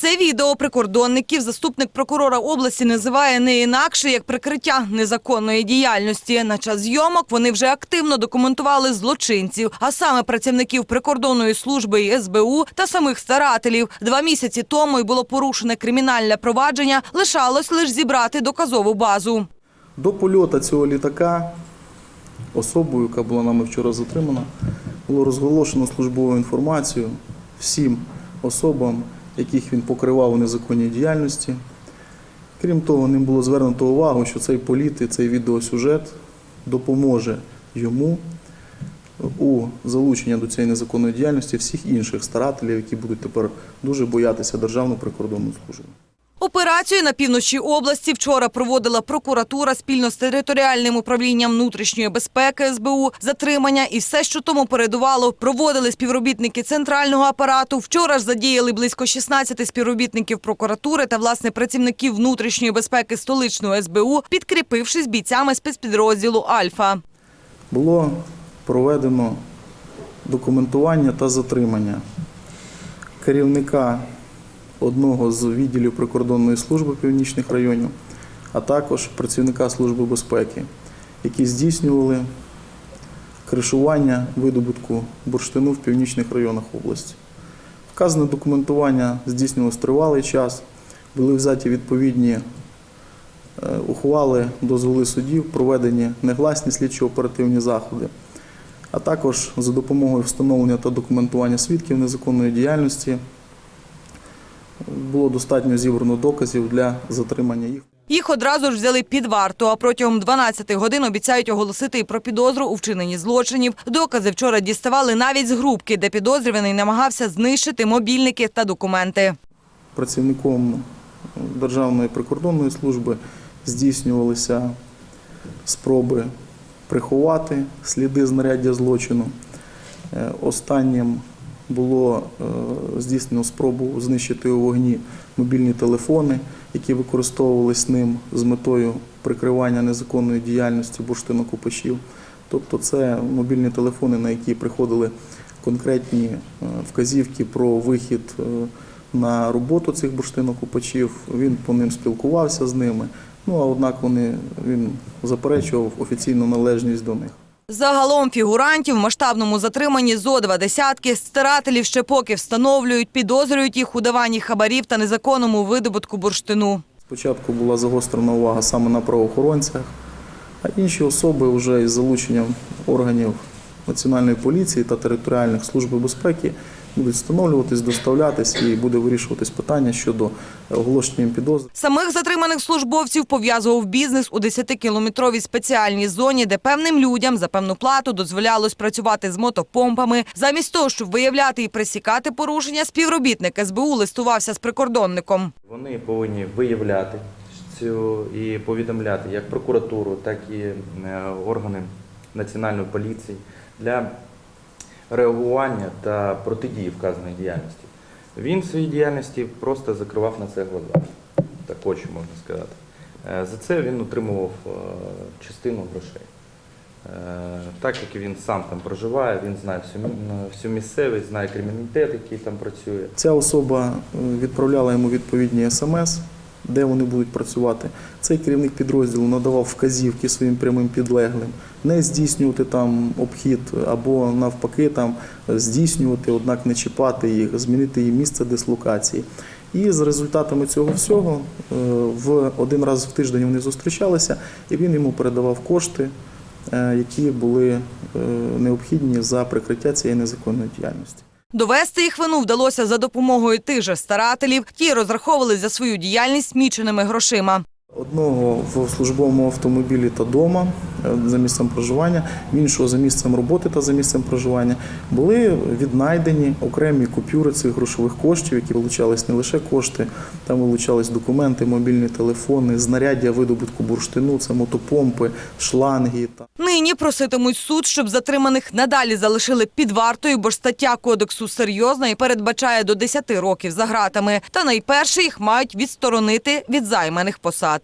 Це відео прикордонників заступник прокурора області називає не інакше як прикриття незаконної діяльності. На час зйомок вони вже активно документували злочинців, а саме працівників прикордонної служби і СБУ та самих старателів. Два місяці тому й було порушене кримінальне провадження. Лишалось лише зібрати доказову базу. До польоту цього літака особою, яка була нами вчора затримана, було розголошено службову інформацію всім особам, яких він покривав у незаконній діяльності. Крім того, ним було звернуто увагу, що цей політ і цей відеосюжет допоможе йому у залученні до цієї незаконної діяльності всіх інших старателів, які будуть тепер дуже боятися Державну прикордонну службу. Операцію на півночі області вчора проводила прокуратура спільно з територіальним управлінням внутрішньої безпеки СБУ. Затримання і все, що тому передувало, проводили співробітники центрального апарату. Вчора ж задіяли близько 16 співробітників прокуратури та власне працівників внутрішньої безпеки столичного СБУ, підкріпившись бійцями спецпідрозділу Альфа. було проведено документування та затримання керівника одного з відділів прикордонної служби північних районів, а також працівника Служби безпеки, які здійснювали кришування видобутку бурштину в північних районах області. Вказане документування здійснювалось тривалий час, були взяті відповідні е, ухвали, дозволи судів, проведені негласні слідчо-оперативні заходи, а також за допомогою встановлення та документування свідків незаконної діяльності було достатньо зібрано доказів для затримання їх. Їх одразу ж взяли під варту, а протягом 12 годин обіцяють оголосити і про підозру у вчиненні злочинів. Докази вчора діставали навіть з грубки, де підозрюваний намагався знищити мобільники та документи. Працівником Державної прикордонної служби здійснювалися спроби приховати сліди знаряддя злочину. Е, Останнім було е, здійснено спробу знищити у вогні мобільні телефони, які використовувались ним з метою прикривання незаконної діяльності бурштинокопачів. Тобто це мобільні телефони, на які приходили конкретні е, вказівки про вихід е, на роботу цих бурштинокопачів. Він по ним спілкувався з ними. Ну а однак вони він заперечував офіційну належність до них. Загалом фігурантів в масштабному затриманні зо два десятки старателів ще поки встановлюють, підозрюють їх у даванні хабарів та незаконному видобутку бурштину. Спочатку була загострена увага саме на правоохоронцях, а інші особи вже із залученням органів Національної поліції та територіальних служб безпеки будуть встановлюватись, доставлятись і буде вирішуватись питання щодо оголошення їм підозр. Самих затриманих службовців пов'язував бізнес у 10-кілометровій спеціальній зоні, де певним людям за певну плату дозволялось працювати з мотопомпами. Замість того, щоб виявляти і пресікати порушення, співробітник СБУ листувався з прикордонником. Вони повинні виявляти цю і повідомляти як прокуратуру, так і е, органи національної поліції для реагування та протидії вказаної діяльності. Він в своїй діяльності просто закривав на це глаза, так очі можна сказати. Е, За це він отримував е, частину грошей. Е, Так як він сам там проживає, він знає всю, всю місцевість, знає криміналітет, який там працює. Ця особа відправляла йому відповідні смс, де вони будуть працювати. Цей керівник підрозділу надавав вказівки своїм прямим підлеглим, не здійснювати там обхід або навпаки там здійснювати, однак не чіпати їх, змінити їм місце дислокації. І з результатами цього всього е, в один раз в тиждень вони зустрічалися, і він йому передавав кошти, е, які були е, необхідні за прикриття цієї незаконної діяльності. Довести їх вину вдалося за допомогою тих же старателів. Ті розраховували за свою діяльність міченими грошима. Одного в службовому автомобілі та дома за місцем проживання, іншого за місцем роботи та за місцем проживання були віднайдені окремі купюри цих грошових коштів, які вилучались не лише кошти, там вилучались документи, мобільні телефони, знаряддя видобутку бурштину, це мотопомпи, шланги. Нині проситимуть суд, щоб затриманих надалі залишили під вартою, бо ж стаття кодексу серйозна і передбачає до 10 років за ґратами. Та найперше їх мають відсторонити від займаних посад.